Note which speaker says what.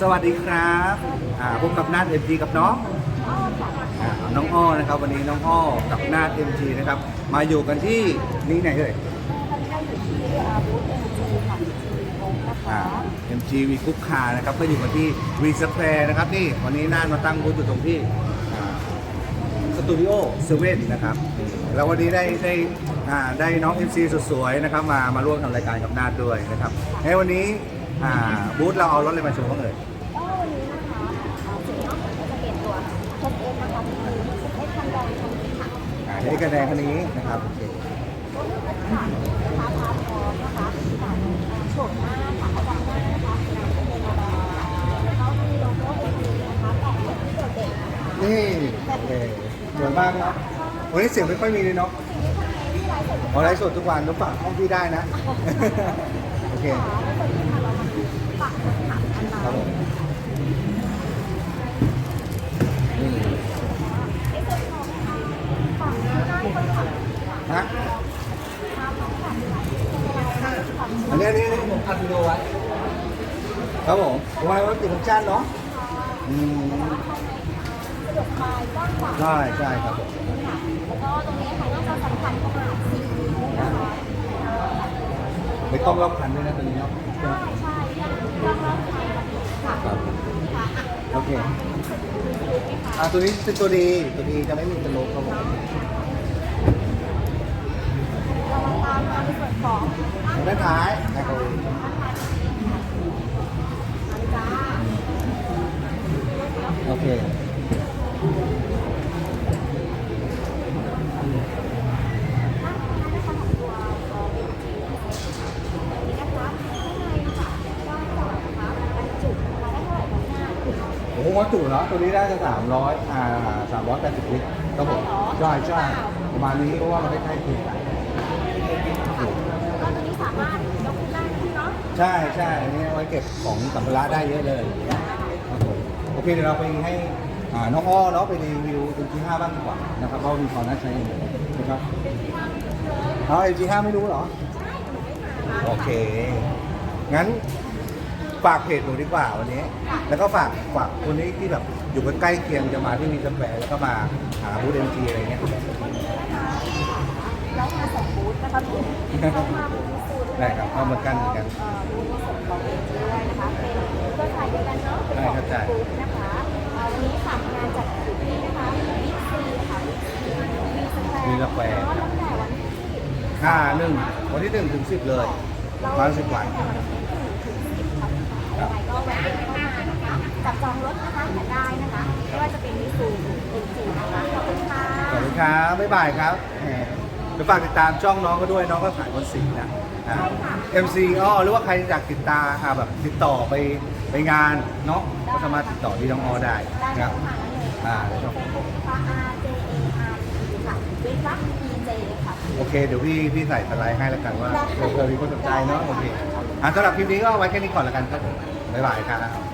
Speaker 1: สวัสดีครับอ่าพบกับนาดเอ็มจีกับน้องอ่าน้องอ้อนะครับวันนี้น้องอ้อกับนาดเอ็มจีนะครับ มาอยู่กันที่นี่ไหนเอ่ยอ่า MG วีคุกคานะครับก็อยู่กันที่วีสแควร์นะครับนี่วันนี้นาดมาตั้งบูธอยู่ตรงที่สตูดิโอเซเว่นนะครับแล้ววันนี้ได้ได้อ่าได้น้อง MC สุดสวยนะครับมามาร่วมทำรายการกับนาดด้วยนะครับในวันนี้ อ่าบูธเราเอารถอะไรมาโชว์บ้างเอ่ย
Speaker 2: ก็วันนี้นะคะเอ่อสิ่งนอกจากจะเปลี่ยนตัวเชฟเอ็นะคะมีเชฟเอ็นคันแดงคันนี้ค่ะ
Speaker 1: อ่าเอกระแดงคันนี้นะครับโอเค
Speaker 2: รถรถค่ะนะคะพาพร้อมนะคะจากโฉมหน้าค่ะเอาจากหน้านะคะเป็นเอ่อแล้วก็มีโลโก้เอ็นดีนะคะแต่งที่โดดเด่นนะคะ
Speaker 1: นี่โอเคสวยมากครับวันนี้เสียงไม่ค่อยมีเลยเนาะ
Speaker 2: สิ่งนี้ทำให้ที่ไลฟ์สดทุก
Speaker 1: ขอไลฟ์สดทุกวันต้องฝากห้องพี่ได้นะ โอเค
Speaker 2: ขาแล้วตอนนี้ค่ะเรามาดู ฝั่งคนขับกัน
Speaker 1: ครับ
Speaker 2: บ้าง
Speaker 1: ผมนี่
Speaker 2: ในส่วนของฝั่งด้านคนขับค่ะ
Speaker 1: ฮะ
Speaker 2: ทางคนขับค่ะ
Speaker 1: อันนี้อันนี้อันนี้ผมอัดวิดีโอไว้ครับผมไว้ไว้ติดฟังก์ชันเนาะอืม
Speaker 2: สะดวกสบายกว้างขวาง
Speaker 1: ใช่ใช่ครับผม
Speaker 2: ค่ะแล้วก็ตรงนี้ค่ะน่าจะสำคัญขนาด4นิ้วนะคะ
Speaker 1: ไม่ต้องรอบคันด้วยนะตัวนี้เนาะ ใช่ไหม
Speaker 2: ใช่ใช่ยังรอบๆไทยค่ะ
Speaker 1: ครับ
Speaker 2: ค่ะ
Speaker 1: โอเคอ่าตัวนี้เป็นตัวดีตัวดีจะไม่มีตัวลบครับผม
Speaker 2: เรามาตามมาในส่วนของ
Speaker 1: ด้านท้ายนะครับโอเค
Speaker 2: ตัวเอ่อเป็นจีนี้นะคะข้างในค่ะกว้างขวางนะคะบรรจุนะคะได้เท่าไหร่คะเนี่ย
Speaker 1: โอ้โห วัตถุเนาะตัวนี้ได้จะสามร้อยอ่าสามร้อยแปดสิบลิตรครับผมใช่ใช่ประมาณนี้เพราะว่ามันได้ใกล้เคียงกัน
Speaker 2: แล้วก็ตัวนี้สามารถยกขึ้นได้นะพี่เนาะ
Speaker 1: ใช่ใช่อันนี้เอาไว้เก็บของสัมภาระได้เยอะเลยครับผมโอเคเดี๋ยวเราไปให้อ่าน้องอ้อเนาะไปรีวิว MG5 บ้างดีกว่านะครับเพราะว่ามีความน่าใช้นะครับเอา MG5 ไม่รู้เหรอ โอเค งั้น ฝากเพจหนูดีกว่าวันนี้ แล้วก็ฝากฝากคนนี้ที่แบบอยู่ใกล้ๆเคียงจะมาที่มีสแควร์แล้วก็มาหาบูธ MG อะไรเงี้ย
Speaker 2: แล้วมาสองบูธนะคะพี่เข้ามาบูธฟูด
Speaker 1: ได้ครับเอาเหมือนกันเหมือนกัน
Speaker 2: เอ่อบูธในส่วนของเอจด้วยนะคะเป็นเครือข่ายเดียวกันเนาะเป็นของ
Speaker 1: ได้เข้าใจ
Speaker 2: บูธนะคะเอ่อวันนี้ค่ะงานจัดอยู่ที่นะคะบิ๊กซีค่ะบิ๊กซีมีสแควร์
Speaker 1: มีสแควร์
Speaker 2: เนาะตั้งแต่วันที่
Speaker 1: อ่าหนึ่งวันที่หนึ่งถึงสิบเลยประมาณสิบวัน
Speaker 2: ยังไงก็แวะเข้ามานะคะจับจองรถนะคะกันได้นะคะไม่ว่าจะเป็นมิซูเอ็นจีนะคะขอบคุณค่ะ
Speaker 1: ขอบคุณครับบ๊ายบายครับแหมเดี๋ยวฝากติดตามช่องน้องก็ด้วยน้องก็ขายคนสีนะอ่า MC อ้อหรือว่าใครอยากติดตามอ่าแบบติดต่อไปไปงานเนาะก็สามารถติดต่อที่น้องอ้อได้
Speaker 2: ได้
Speaker 1: นะครับ
Speaker 2: ค่ะนั่นเลย
Speaker 1: อ่า
Speaker 2: เฟซบุ๊กค่ะ R J A R T ค่ะเว็บรัก E J ค่ะ
Speaker 1: โอเค เดี๋ยวพี่พี่ใส่สไลด์ให้แล้วกันว่า
Speaker 2: ได้ค่ะ
Speaker 1: เผื่อมีคนสนใจเนาะโอเคอะสำหรับคลิปนี้ก็ไว้แค่นี้ก่อนแล้วกันครับบ๊ายบายครับ